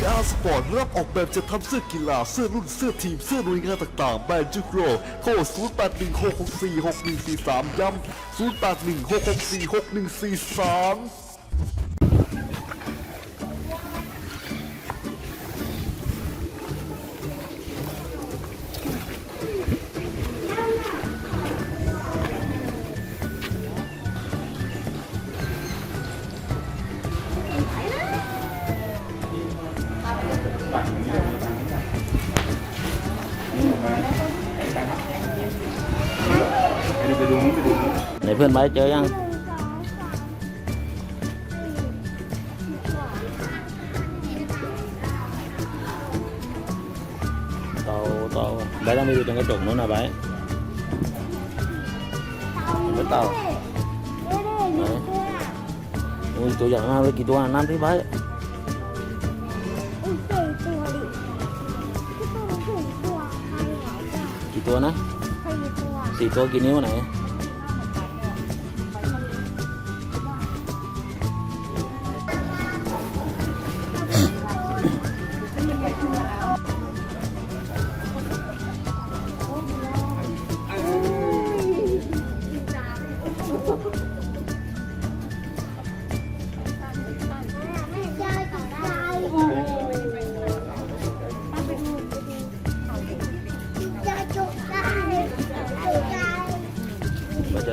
VR Sport รับออกแบบจะทำเสื้อกีฬา เสื้อรุ่น เสื้อทีม เสื้อหน่วยงานต่างๆ แบรนด์จุกโรโทร0816646143 ย้ำ0816646143 พื่อนไบร์ทเจอยังเต่าเต่าไบต้องไปดูตรงกระจกนู้นนะไบเห็นไหมเต่าโอ้ยตัวใหญ่มากเลยกี่ตัวน้ำที่ไบร์ทกี่ตัวนะสี่ตัวกี่นิ้วไหน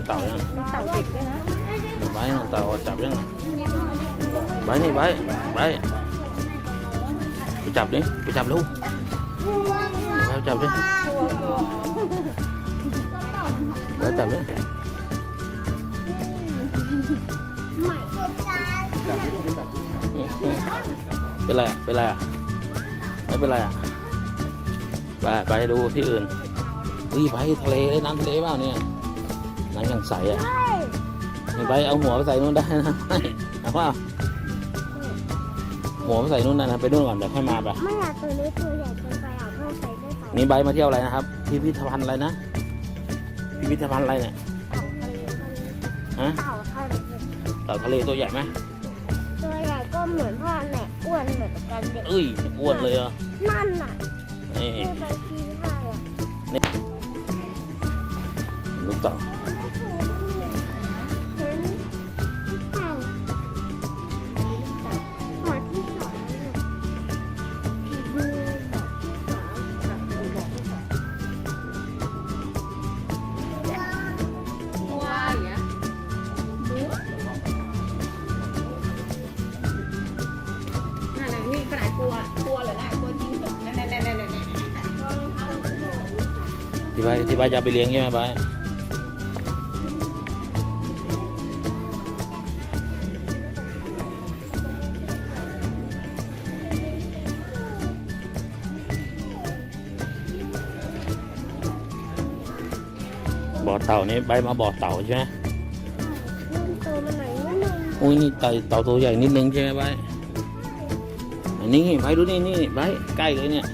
เต่ายังเต่าเด็กด้วยนะไบร์ทเต่าจับยังไบร์ทนี่ไบร์ทไบร์ทไปจับดิไปจับลูกไปจับดิไปจับดิเป็นไรอะเป็นไรอะไม่เป็นไรอะไปไปดูที่อื่นเฮ้ยไปทะเลเลยน้ำทะเลเปล่าเนี่ย น้ำยังใสอะไม่ไปเอาหัวไปใส่นู่นได้นะไม่เอาว่าหัวไปใส่นู่นนะไปนู่นก่อนเดี๋ยวค่อยมาไปไม่อยากตัวเล็กตัวใหญ่เกินไปอะเพื่อใส่ได้ใส่นี่ใบมาเที่ยวอะไรนะครับ พิพิธภัณฑ์อะไรนะ พิพิธภัณฑ์อะไรเนี่ยฮะเต่าทะเลเต่าทะเลตัวใหญ่ไหมตัวใหญ่ก็เหมือนพ่อแหละอ้วนเหมือนกันเด็กเอ้ยอ้วนเลยเหรอนั่นน่ะนี่ที่ไปกินข้าวอะลูกเต่า บที่ใบจะเอาไปเลี้ยงใช่ไหมใบบ่อเต่านี่ใบมาบ่อเต่าใช่ไหมมันตัวมันไหนนิดนึงอุ้ยนี่เต่าเต่าตัวใหญ่นิดนึงใช่ไหมใบอันนี้ใบดูนี่นี่ใบใกล้เลยเนี่ย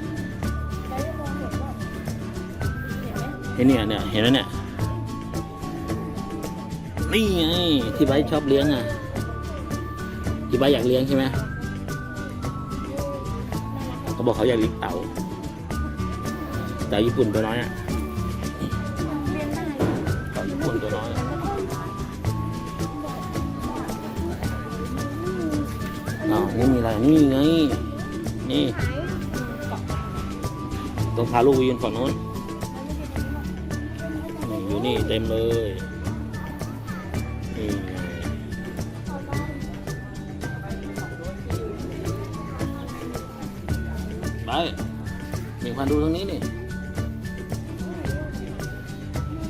เห็นเนี่ยเนี่ยเห็นไหมเนี่ยนี่ไงที่ใบชอบเลี้ยงอะ ที่ใบอยากเลี้ยงใช่ไหมเขาบอกเขาอยากเลี้ยงเต่าเต่าญี่ปุ่นตัวน้อยอะเต่าญี่ปุ่นตัวน้อยอ้าวนี่มีอะไรนี่ไงนี่ต้องพาลูกไปยืนฝั่งโน้น นี่อยู่นี่เต็มเลยนี่ไงไปมีควันดูตรงนี้นี่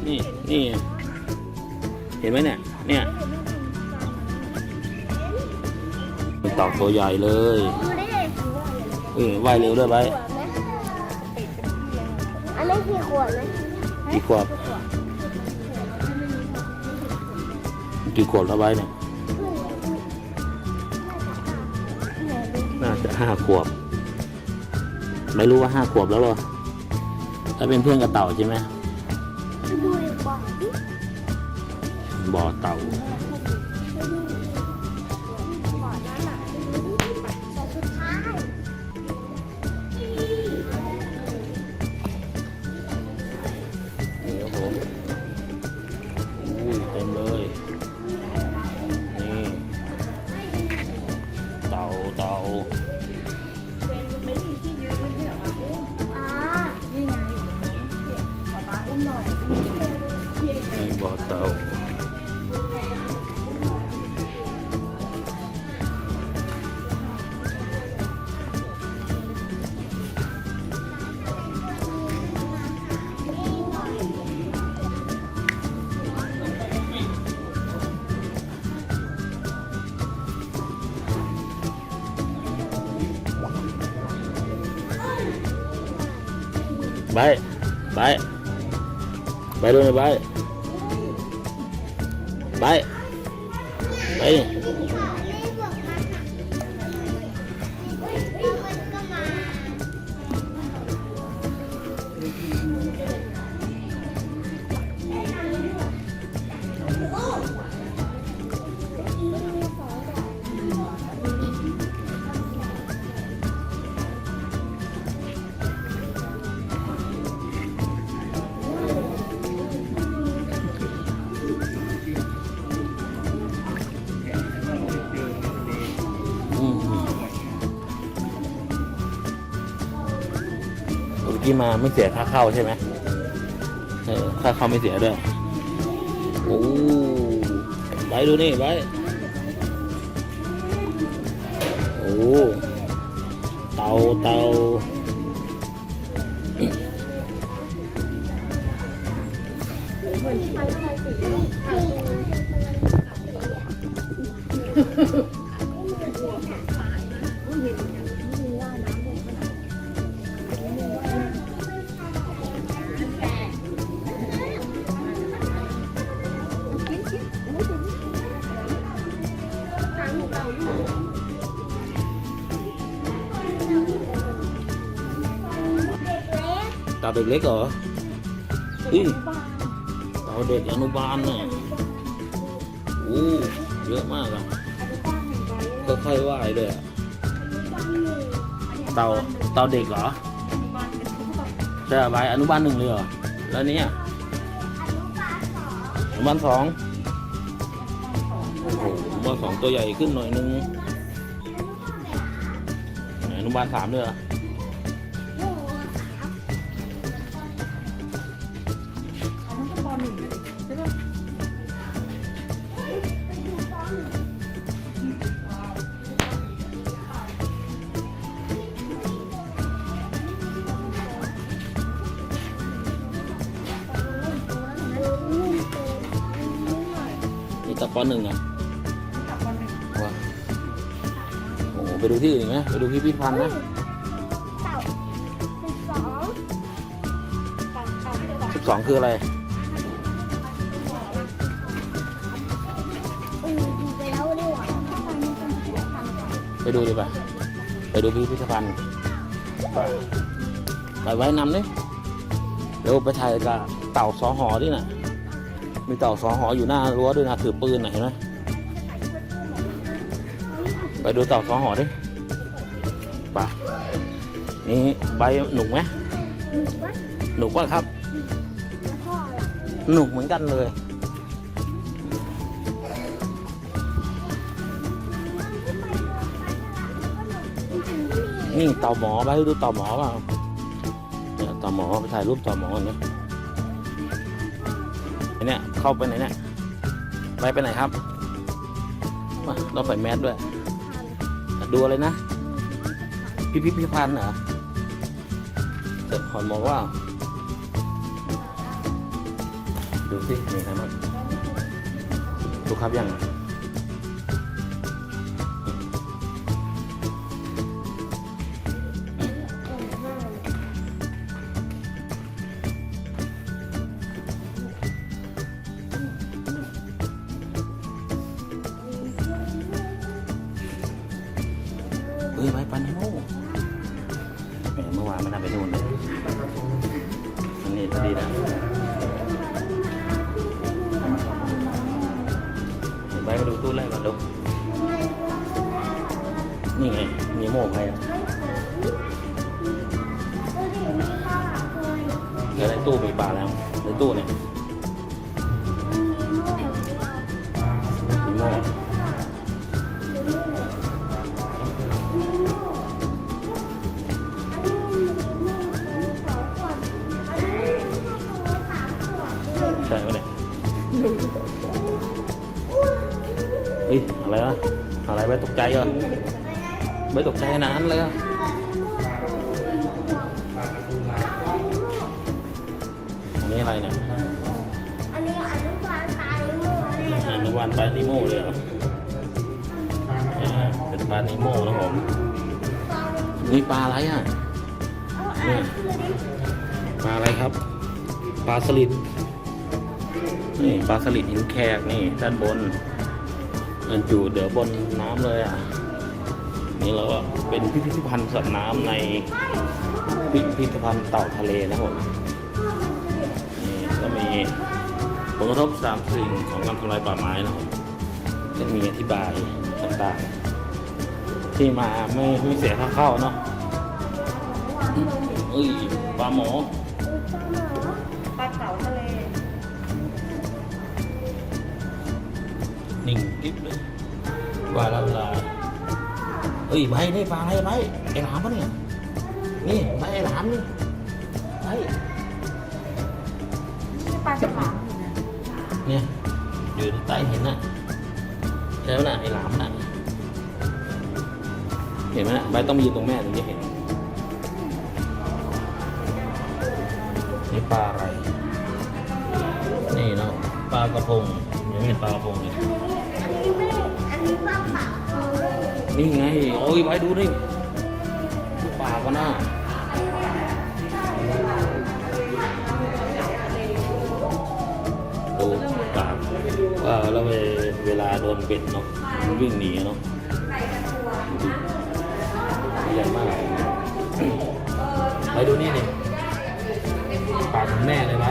นี่นี่ เห็นไหมเนี่ย เนี่ยเป็นเต่าตัวใหญ่เลยดูได้เลยเอ้ยว่ายเร็วด้วยไปขวดไหมอันนี้กี่ขวดไหมกี่ขวบ กี่ขวบแล้วไปเนี่ยน่าจะห้าขวบ ไม่รู้ว่าห้าขวบแล้วเหรอถ้าเป็นเพื่อนกับเต่าใช่ไหมดูอีกบ่อดิบ่อเต่า บายบายบายด้วยนะบายบาย กี้มาไม่เสียค่าเข้าใช่ไหมเออค่าเข้าไม่เสียด้วยโอ้ไปดูนี่ไปโอ้เตาเตาเตาเด็กเล็กเหรออุ้ยเตาเด็กอนุบาลน่ะโอ้เยอะมากอะค่อยๆว่ายเลยอะเตาเตาเด็กเหรอใช่ไหมอนุบาลหนึ่งเลยเหรอแล้วเนี้อนุบาลสองโอ้โห อนุบาลสองตัวใหญ่ขึ้นหน่อยนึงหนอนุบาลสามด้วยเนี่ตับปอนหนึ่งอะ ไปดูที่อื่นอีกไหมไปดูพิพิธภัณฑ์ไหมเต่าสิบสองเต่าเต่าเต่าสิบสองคืออะไรอืมดูไปแล้วดีกว่าถ้ามันเป็นพิพิธภัณฑ์ก่อนไปดูดิป่ะไปดูพิพิธภัณฑ์ไปไว้นำดิเดี๋ยวไปถ่ายกับเต่าสอหอดิน่ะมีเต่าสอหออยู่หน้ารั้วด้วยนะถือปืนน่ะเห็นไหม ไปดูเต่าสอหอดิไปนี่ใบหนุกไหมหนุกป่ะครับ หนุกเหมือนกันเลย นี่เต่าหมอไปดูเต่าหมอเปล่าเนี่ยเต่าหมอไปถ่ายรูปเต่าหมอก่อนเนี่ยเนี่ยเข้าไปไหนเนี่ยไปไปไหนครับมาเราใส่แมสด้วย ดูอะไรนะ พิพิธภัณฑ์เหรอเสร็จหอนมองว่า ดูสิมีอะไรบ้างดูครับยัง ดี๋ยวในตู้มีปลาแล้วในตู้เนี่ยมีโม่ใช่ไหมเนี่ยเฮ้ยอะไรวะอะไรไปตกใจเหรอไปตกใจขนาดนั้นเลยเหรออั อะไรเนี่ยอันนี้อนุบาลตายโม่เนี่ยอนุวันปลานิโมเลยเหรออ่าเป็นปลานิโมนะผมนี่ปลาอะไรอะเอาอ่านชื่อดิปลาอะไรครับ ปลาสลิดนี่ปลาสลิดหินแขกนี่ด้านบนมันอยู่เดี๋ยวบนน้ำเลยอะนี่เราก็เป็นพิพิธภัณฑ์สัตว์น้ำในพิพิธภัณฑ์เต่าทะเลนะครับผมนี่ก็ มีผลกระทบสามสิ่งของการทำลายป่าไม้นะครับผมจะมีอธิบายต่างๆ ที่มาไม่ไม่เสียค่าเข้าเนาะเอ้ยปลาหมอปลาเก๋าทะเลนิ่งกิ๊บเลยว่าแล้วเวลาเอ้ยใบได้ปลาอะไรใบไอ้หลามปะเนี่ยนี่ใบไอ้หลามนี่ใบ ปลาฉลามอยู่นะเนี่ยอยู่ใต้เหินน่ะใช่ไหมน่ะไอ้หลามน่ะเห็นไหมนะใบต้องมีอยู่ตรงแม่ถึงจะเห็นนี่ปลาอะไร นี่เนาะปลากระพงยังไม่เห็นปลากระพงเลยอันนี้ไม่อันนี้ปลาขาวนี่ไงโอ้ยไปดูดิปลาก็น่า ดูตามว่าแล้วเวลาโดนเบ็ดเนาะมันวิ่งหนีเนาะใหญ่มากไปดูนี่นี่ปากของแม่เลยไหม